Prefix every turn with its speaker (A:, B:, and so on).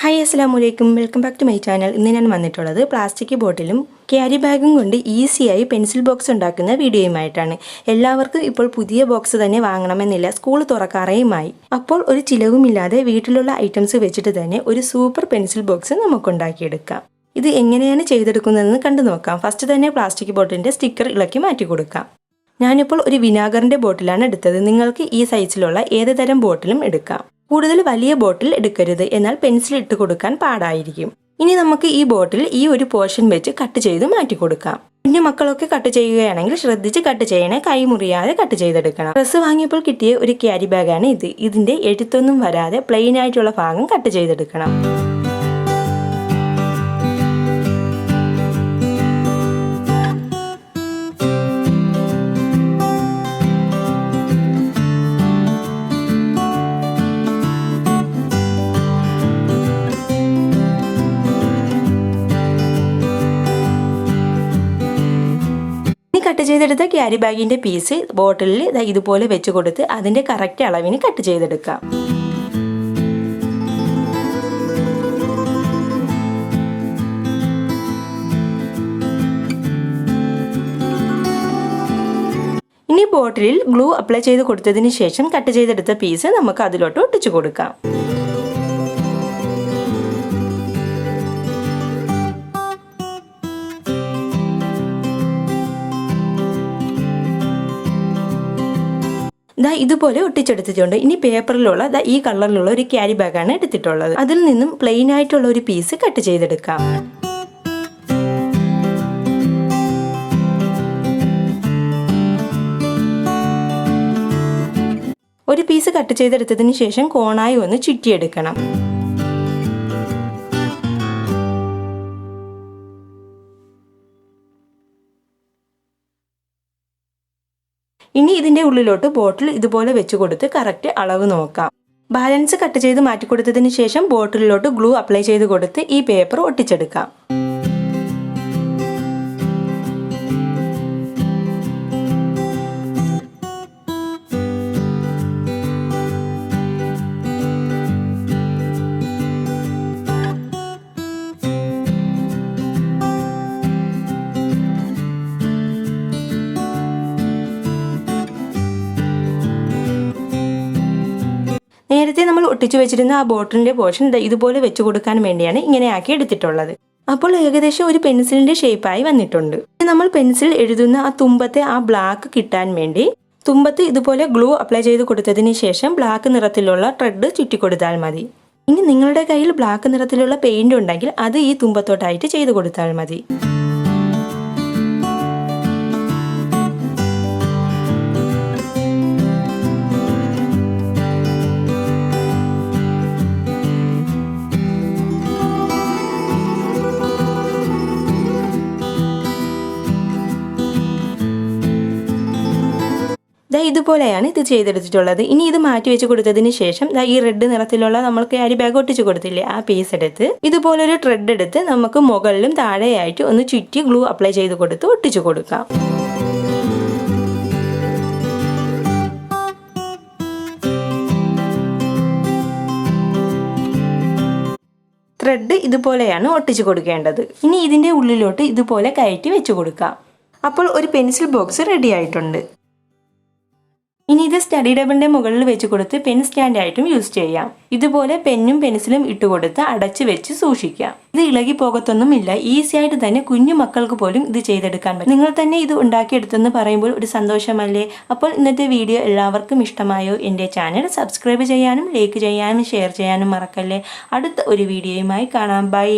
A: Hi അസ്സാം വലൈക്കും welcome back to my channel ഇന്ന് ഞാൻ വന്നിട്ടുള്ളത് പ്ലാസ്റ്റിക് ബോട്ടിലും ക്യാരി ബാഗും കൊണ്ട് ഈസിയായി പെൻസിൽ ബോക്സ് ഉണ്ടാക്കുന്ന വീഡിയോയുമായിട്ടാണ്. എല്ലാവർക്കും ഇപ്പോൾ പുതിയ ബോക്സ് തന്നെ വാങ്ങണമെന്നില്ല. സ്കൂൾ തുറക്കാറേയുമായി. അപ്പോൾ ഒരു ചിലവുമില്ലാതെ വീട്ടിലുള്ള ഐറ്റംസ് വെച്ചിട്ട് തന്നെ ഒരു സൂപ്പർ പെൻസിൽ ബോക്സ് നമുക്ക് ഉണ്ടാക്കിയെടുക്കാം ഇത് എങ്ങനെയാണ് ചെയ്തെടുക്കുന്നതെന്ന് കണ്ടു നോക്കാം. ഫസ്റ്റ് തന്നെ പ്ലാസ്റ്റിക് ബോട്ടിലിന്റെ സ്റ്റിക്കർ ഇളക്കി മാറ്റി കൊടുക്കാം. ഞാനിപ്പോൾ ഒരു വിനാഗറിന്റെ ബോട്ടിലാണ് എടുത്തത്. നിങ്ങൾക്ക് ഈ സൈസിലുള്ള ഏത് തരം ബോട്ടിലും എടുക്കാം. കൂടുതൽ വലിയ ബോട്ടിൽ എടുക്കരുത്. എന്നാൽ പെൻസിൽ ഇട്ട് കൊടുക്കാൻ പാടായിരിക്കും. ഇനി നമുക്ക് ഈ ബോട്ടിൽ ഈ ഒരു പോർഷൻ വെച്ച് കട്ട് ചെയ്ത് മാറ്റി കൊടുക്കാം. കുഞ്ഞു മക്കളൊക്കെ കട്ട് ചെയ്യുകയാണെങ്കിൽ ശ്രദ്ധിച്ച് കട്ട് ചെയ്യണേ. കൈ മുറിയാതെ കട്ട് ചെയ്തെടുക്കണം. ഡ്രസ്സ് വാങ്ങിയപ്പോൾ കിട്ടിയ ഒരു ക്യാരി ബാഗാണ് ഇത്. ഇതിന്റെ എഴുത്തൊന്നും വരാതെ പ്ലെയിൻ ആയിട്ടുള്ള ഭാഗം കട്ട് ചെയ്തെടുക്കണം. കട്ട് ചെയ്തെടുത്ത ക്യാരി ബാഗിന്റെ പീസ് ബോട്ടിലിൽ ഇതുപോലെ വെച്ച് കൊടുത്ത് അതിന്റെ കറക്റ്റ് അളവിന് കട്ട് ചെയ്തെടുക്കാം. ഇനി ബോട്ടിലിൽ ഗ്ലൂ അപ്ലൈ ചെയ്ത് കൊടുത്തതിന് ശേഷം കട്ട് ചെയ്തെടുത്ത പീസ് നമുക്ക് അതിലോട്ട് ഒട്ടിച്ചു കൊടുക്കാം. ദാ ഇതുപോലെ ഒട്ടിച്ചെടുത്തിട്ടുണ്ട്. ഇനി പേപ്പറിലുള്ള ദാ ഈ കളറിലുള്ള ഒരു ക്യാരി ബാഗാണ് എടുത്തിട്ടുള്ളത്. അതിൽ നിന്നും പ്ലെയിൻ ആയിട്ടുള്ള ഒരു പീസ് കട്ട് ചെയ്തെടുക്കാം. ഒരു പീസ് കട്ട് ചെയ്തെടുത്തതിന് ശേഷം കോണായി ഒന്ന് ചുറ്റിയെടുക്കണം. ഇനി ഇതിന്റെ ഉള്ളിലോട്ട് ബോട്ടിൽ ഇതുപോലെ വെച്ച് കൊടുത്ത് കറക്റ്റ് അളവ് നോക്കാം. ബാലൻസ് കട്ട് ചെയ്ത് മാറ്റി കൊടുത്തതിന് ശേഷം ബോട്ടിലിലോട്ട് ഗ്ലൂ അപ്ലൈ ചെയ്ത് കൊടുത്ത് ഈ പേപ്പർ ഒട്ടിച്ചെടുക്കാം. നേരത്തെ നമ്മൾ ഒട്ടിച്ചു വെച്ചിരുന്ന ആ ബോട്ടിലിന്റെ പോർഷൻ ഇതുപോലെ വെച്ചു കൊടുക്കാൻ വേണ്ടിയാണ് ഇങ്ങനെ ആക്കി എടുത്തിട്ടുള്ളത്. അപ്പോൾ ഏകദേശം ഒരു പെൻസിലിന്റെ ഷേപ്പായി വന്നിട്ടുണ്ട്. നമ്മൾ പെൻസിൽ എഴുതുന്ന ആ തുമ്പത്തെ ആ ബ്ലാക്ക് കിട്ടാൻ വേണ്ടി തുമ്പത്ത് ഇതുപോലെ ഗ്ലൂ അപ്ലൈ ചെയ്ത് കൊടുത്തതിന് ശേഷം ബ്ലാക്ക് നിറത്തിലുള്ള ട്രെഡ് ചുറ്റി കൊടുത്താൽ മതി. ഇനി നിങ്ങളുടെ കയ്യിൽ ബ്ലാക്ക് നിറത്തിലുള്ള പെയിന്റ് ഉണ്ടെങ്കിൽ അത് ഈ തുമ്പത്തോട്ടായിട്ട് ചെയ്തു കൊടുത്താൽ മതി. ദാ ഇതുപോലെയാണ് ഇത് ചെയ്തെടുത്തിട്ടുള്ളത്. ഇനി ഇത് മാറ്റി വെച്ച് കൊടുത്തതിന് ശേഷം ദാ ഈ റെഡ് നിറത്തിലുള്ള നമ്മൾക്ക് അരി ബാഗ് ഒട്ടിച്ച് കൊടുത്തില്ലേ ആ പീസ് എടുത്ത് ഇതുപോലൊരു ട്രെഡ് എടുത്ത് നമുക്ക് മുകളിലും താഴെയായിട്ട് ഒന്ന് ചുറ്റി ഗ്ലൂ അപ്ലൈ ചെയ്ത് കൊടുത്ത് ഒട്ടിച്ചു കൊടുക്കാം. ത്രെഡ് ഇതുപോലെയാണ് ഒട്ടിച്ചു കൊടുക്കേണ്ടത്. ഇനി ഇതിന്റെ ഉള്ളിലോട്ട് ഇതുപോലെ കയറ്റി വെച്ച് കൊടുക്കാം. അപ്പോൾ ഒരു പെൻസിൽ ബോക്സ് റെഡി ആയിട്ടുണ്ട്. ഇനി ഇത് സ്റ്റഡി ടേബിളിന്റെ മുകളിൽ വെച്ച് കൊടുത്ത് പെൻ സ്റ്റാൻഡ് ആയിട്ടും യൂസ് ചെയ്യാം. ഇതുപോലെ പെന്നും പെൻസിലും ഇട്ടുകൊടുത്ത് അടച്ചു വെച്ച് സൂക്ഷിക്കാം. ഇത് ഇളകി പോകത്തൊന്നുമില്ല. ഈസി ആയിട്ട് തന്നെ കുഞ്ഞു മക്കൾക്ക് പോലും ഇത് ചെയ്തെടുക്കാൻ പറ്റും. നിങ്ങൾ തന്നെ ഇത് ഉണ്ടാക്കിയെടുത്തെന്ന് പറയുമ്പോൾ ഒരു സന്തോഷമല്ലേ? അപ്പോൾ ഇന്നത്തെ വീഡിയോ എല്ലാവർക്കും ഇഷ്ടമായോ? എന്റെ ചാനൽ സബ്സ്ക്രൈബ് ചെയ്യാനും ലൈക്ക് ചെയ്യാനും ഷെയർ ചെയ്യാനും മറക്കല്ലേ? അടുത്ത ഒരു വീഡിയോയുമായി കാണാം. ബൈ